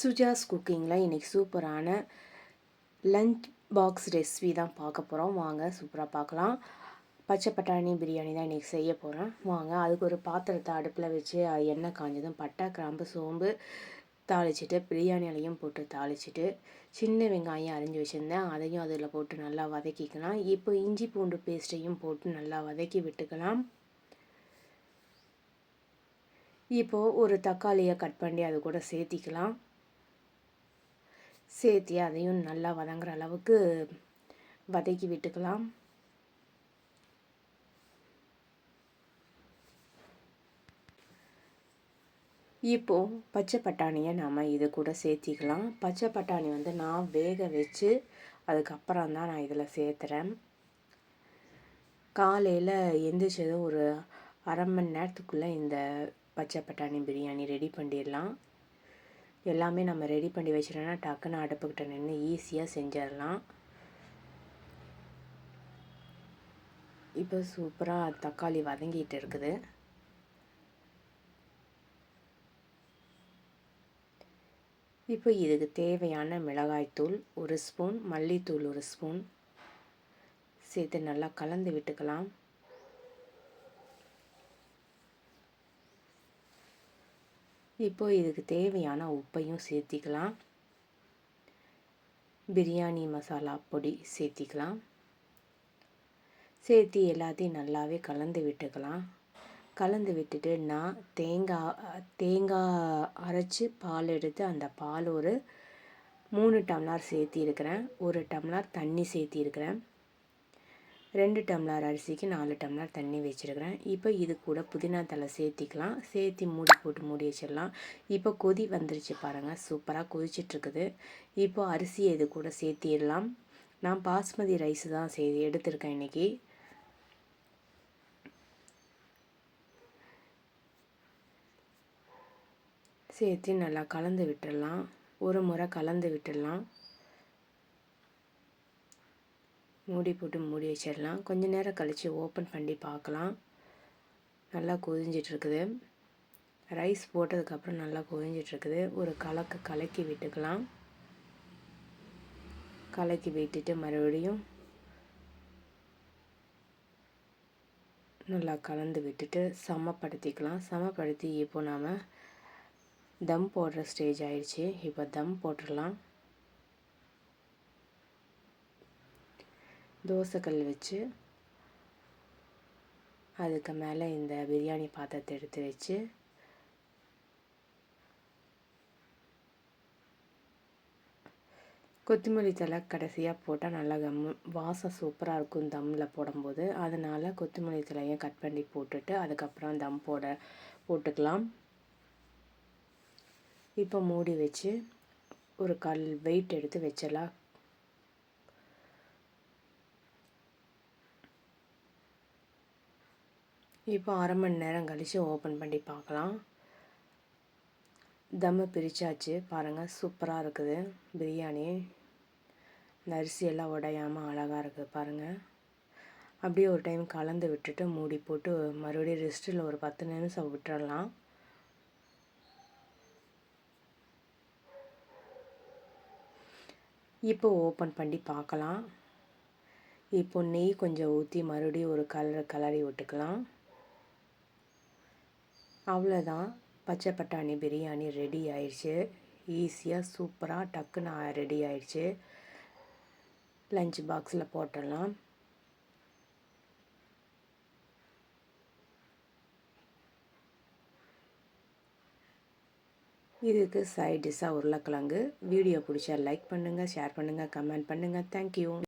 சுஜாஸ் குக்கிங்கில் இன்றைக்கி சூப்பரான லஞ்ச் பாக்ஸ் ரெசிபி தான் பார்க்க போகிறோம். வாங்க சூப்பராக பார்க்கலாம். பச்சை பட்டாணி பிரியாணி தான் இன்றைக்கி செய்ய போகிறேன் வாங்க அதுக்கு ஒரு பாத்திரத்தை அடுப்பில் வச்சு எண்ணெய் காஞ்சதும் பட்டை கிராம்பு சோம்பு தாளிச்சிட்டு பிரியாணி இலையும் போட்டு தாளிச்சிட்டு சின்ன வெங்காயம் அரிஞ்சு வச்சுருந்தேன். அதையும் அதில் போட்டு நல்லா வதக்கிக்கலாம். இப்போ இஞ்சி பூண்டு பேஸ்ட்டையும் போட்டு நல்லா வதக்கி விட்டுக்கலாம். இப்போது ஒரு தக்காளியை கட் பண்ணி அது கூட சேர்த்திக்கலாம். சேர்த்தி அதையும் நல்லா வதங்குற அளவுக்கு வதக்கி விட்டுக்கலாம். இப்போது பச்சை பட்டாணியை நாம் இது கூட சேர்த்திக்கலாம். பச்சை பட்டாணி வந்து நான் வேக வச்சு அதுக்கப்புறம் தான் நான் இதில் சேர்த்துறேன். காலையில் எந்திரிச்சதும் ஒரு அரை மணி நேரத்துக்குள்ளே இந்த பச்சை பட்டாணி பிரியாணி ரெடி பண்ணிடலாம். எல்லாமே நம்ம ரெடி பண்ணி வச்சிட்டோன்னா டக்குன்னு அடுப்புக்கிட்ட நின்று ஈஸியாக செஞ்சிடலாம். இப்போ சூப்பராக தக்காளி வதங்கிட்டு இருக்குது. இப்போ இதுக்கு தேவையான மிளகாய்த்தூள் ஒரு ஸ்பூன் மல்லித்தூள் ஒரு ஸ்பூன் சேர்த்து நல்லா கலந்து விட்டுக்கலாம். இப்போ இதுக்கு தேவையான உப்பையும் சேர்த்திக்கலாம். பிரியாணி மசாலா பொடி சேர்த்திக்கலாம். சேர்த்தி எல்லாத்தையும் நல்லாவே கலந்து விட்டுக்கலாம். கலந்து விட்டுட்டு நான் தேங்காய் தேங்காய் அரைச்சி பால் எடுத்து அந்த பால் ஒரு மூணு டம்ளர் சேர்த்திருக்கிறேன். ஒரு டம்ளர் தண்ணி சேர்த்திருக்கிறேன். ரெண்டு டம்ளர் அரிசிக்கு நாலு டம்ளர் தண்ணி வச்சுருக்கிறேன். இப்போ இது கூட புதினா தலை சேர்த்திக்கலாம். சேர்த்தி மூடி போட்டு மூடி வச்சிடலாம். இப்போ கொதி வந்துருச்சு பாருங்கள் சூப்பராக கொதிச்சிட்ருக்குது. இப்போ அரிசியை இது கூட சேர்த்திடலாம். நான் பாஸ்மதி ரைஸ் தான் சே எடுத்திருக்கேன் இன்றைக்கி சேர்த்து நல்லா கலந்து விட்டுடலாம். ஒரு முறை கலந்து விட்டுடலாம். மூடி போட்டு மூடி வச்சிடலாம். கொஞ்ச நேரம் கழித்து ஓப்பன் பண்ணி பார்க்கலாம். நல்லா கொதிஞ்சிட்ருக்குது. ரைஸ் போட்டதுக்கப்புறம் நல்லா கொதிஞ்சிட்ருக்குது. ஒரு கலக்க கலக்கி விட்டுக்கலாம். கலக்கி விட்டுட்டு மறுபடியும் நல்லா கலந்து விட்டுட்டு சமப்படுத்திக்கலாம். சமப்படுத்தி இப்போ நாம் தம் போடுற ஸ்டேஜ் ஆயிடுச்சு. இப்போ தம் போட்டுடலாம். தோசைக்கல் வச்சு அதுக்கு மேலே இந்த பிரியாணி பாத்திரத்தை எடுத்து வச்சு கொத்தமல்லி தலை கடைசியாக போட்டால் நல்லா கம் வாசம் சூப்பராக இருக்கும் தம்மில் போடும்போது. அதனால் கொத்தமல்லி தலையும் கட் பண்ணி போட்டுட்டு அதுக்கப்புறம் தம் போட போட்டுக்கலாம். இப்போ மூடி வச்சு ஒரு கல் வெயிட் எடுத்து வச்சிடலாம். இப்போ அரை மணி நேரம் கழித்து ஓப்பன் பண்ணி பார்க்கலாம். தம்மு பிரித்தாச்சு பாருங்கள் சூப்பராக இருக்குது. பிரியாணி. இந்த அரிசியெல்லாம் உடையாமல் அழகாக இருக்குது பாருங்கள் அப்படியே ஒரு டைம் கலந்து விட்டுட்டு மூடி போட்டு மறுபடியும் ரெஸ்ட்டில் ஒரு பத்து நிமிஷம் விட்டுறலாம். இப்போ ஓப்பன் பண்ணி பார்க்கலாம். இப்போ நெய் கொஞ்சம் ஊற்றி மறுபடியும் ஒரு கலர் கலரி விட்டுக்கலாம். அவ்வளோதான் பச்சை பட்டாணி பிரியாணி ரெடி ஆயிடுச்சு. ஈஸியாக சூப்பராக டக்குன்னு ரெடி ஆயிடுச்சு. லஞ்ச் பாக்ஸில் போட்டுடலாம். இதுக்கு சைட் டிஷ்ஷாக உருளைக்கிழங்கு. வீடியோ பிடிச்சா லைக் பண்ணுங்கள் ஷேர் பண்ணுங்கள் கமெண்ட் பண்ணுங்கள் தேங்க்யூ